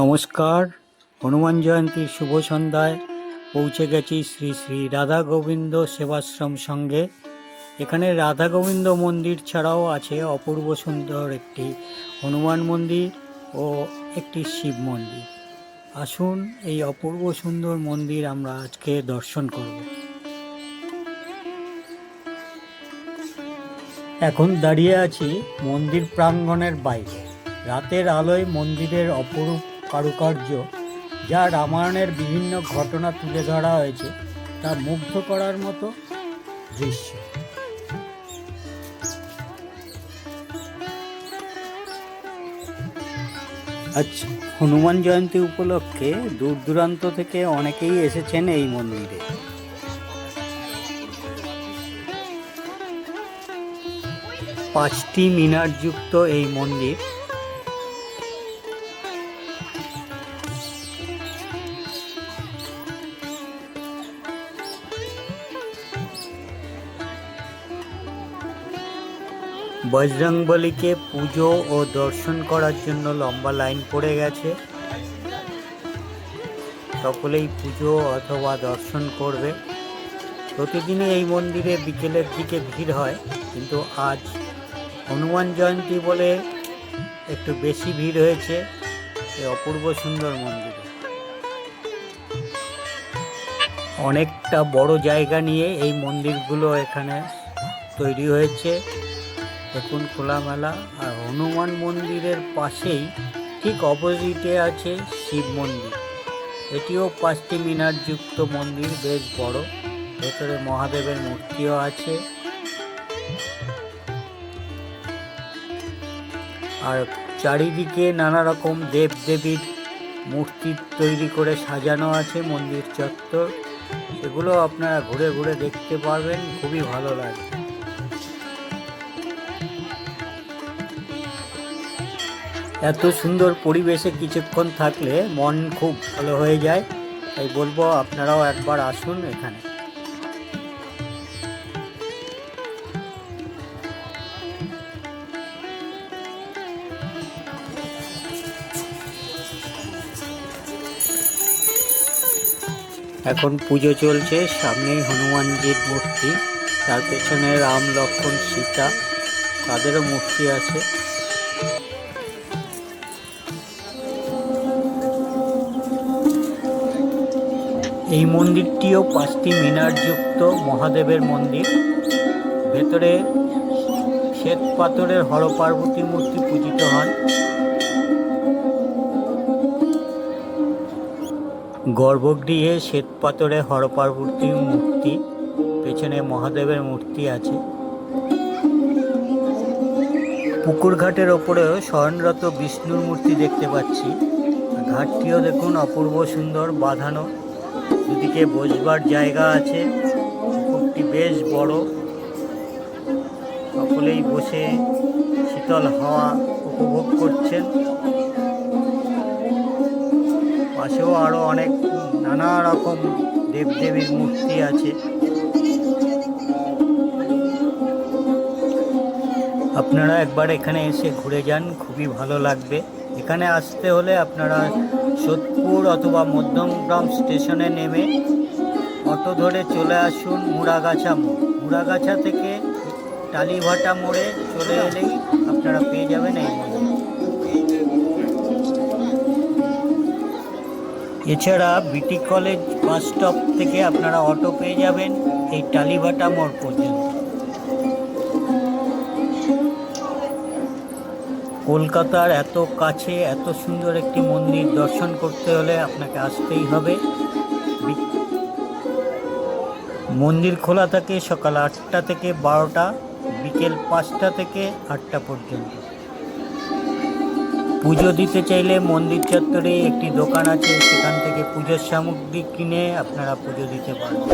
নমস্কার, হনুমান জয়ন্তীর শুভ সন্ধ্যায় পৌঁছে গেছি শ্রী শ্রী রাধা গোবিন্দ সেবাশ্রম সঙ্গে। এখানে রাধা গোবিন্দ মন্দির ছাড়াও আছে অপূর্ব সুন্দর একটি হনুমান মন্দির ও একটি শিব মন্দির। আসুন, এই অপূর্ব সুন্দর মন্দির আমরা আজকে দর্শন করব। এখন দাঁড়িয়ে আছি মন্দির প্রাঙ্গণের বাইরে। রাতের আলোয় মন্দিরের অপরূপ কারুকার্য, যা রামায়ণের বিভিন্ন ঘটনা তুলে ধরা হয়েছে, তা মুগ্ধ করার মতো দৃশ্য। আচ্ছা হনুমান জয়ন্তী উপলক্ষে দূর দূরান্ত থেকে অনেকেই এসেছেন এই মন্দিরে। পাঁচটি মিনারযুক্ত এই মন্দির বজরংবলীকে পুজো ও দর্শন করার জন্য লম্বা লাইন পড়ে গেছে। সকলেই পুজো অথবা দর্শন করবে। প্রতিদিনই এই মন্দিরে বিকেলের দিকে ভিড় হয়, কিন্তু আজ হনুমান জয়ন্তী বলে একটু বেশি ভিড় হয়েছে এই অপূর্ব সুন্দর মন্দিরে। অনেকটা বড় জায়গা নিয়ে এই মন্দিরগুলো এখানে তৈরি হয়েছে। দেখুন খোলামেলা, আর হনুমান মন্দিরের পাশেই ঠিক অপোজিটে আছে শিব মন্দির। এটিও পাঁচটি মিনার যুক্ত মন্দির, বেশ বড়। ভেতরে মহাদেবের মূর্তিও আছে। আর চারিদিকে নানা রকম দেব দেবীর মূর্তি তৈরি করে সাজানো আছে মন্দির চত্বর। সেগুলো আপনারা ঘুরে ঘুরে দেখতে পারবেন, খুবই ভালো লাগে এত সুন্দর পরিবেশে কিছুক্ষণ থাকলে মন খুব ভালো হয়ে যায়। তাই বলব আপনারাও একবার আসুন এখানে। এখন পুজো চলছে, সামনেই হনুমানজির মূর্তি। তার পেছনে রাম, লক্ষ্মণ, সীতা। তাদেরও মূর্তি আছে। এই মন্দিরটিও পাঁচটি মিনারযুক্ত মহাদেবের মন্দির। ভেতরে শ্বেত পাথরের হরপার্বতী মূর্তি পূজিত হন। গর্ভগৃহে শ্বেত পাথরে হরপার্বতীর মূর্তি, পেছনে মহাদেবের মূর্তি আছে। পুকুর ঘাটের ওপরেও শয়নরত বিষ্ণুর মূর্তি দেখতে পাচ্ছি। ঘাটটিও দেখুন অপূর্ব সুন্দর বাঁধানো। দুদিকে বসবার জায়গা আছে। পুকুরটি বেশ বড়। সকলেই বসে শীতল হাওয়া উপভোগ করছেন। পাশেও আরও অনেক নানা রকম দেবদেবীর মূর্তি আছে। আপনারা একবার এখানে এসে ঘুরে যান, খুবই ভালো লাগবে। এখানে আসতে হলে আপনারা সোদপুর অথবা মধ্যমগ্রাম স্টেশনে নেমে অটো ধরে চলে আসুন মুড়াগাছা মোড়। মুড়াগাছা থেকে টালিভাটা মোড়ে চলে এলেই আপনারা পেয়ে যাবেন এই এছাড়া বিটি কলেজ বাস স্টপ থেকে আপনারা অটো পেয়ে যাবেন এই টালিভাটা মোড় পর্যন্ত। কলকাতার এত কাছে এত সুন্দর একটি মন্দির দর্শন করতে হলে আপনাকে আসতেই হবে। মন্দির খোলা থাকে সকাল আটটা থেকে বারোটা, বিকেল পাঁচটা থেকে আটটা পর্যন্ত। পুজো দিতে চাইলে মন্দির চত্বরে একটি দোকান আছে, সেখান থেকে পুজোর সামগ্রী কিনে আপনারা পুজো দিতে পারবেন।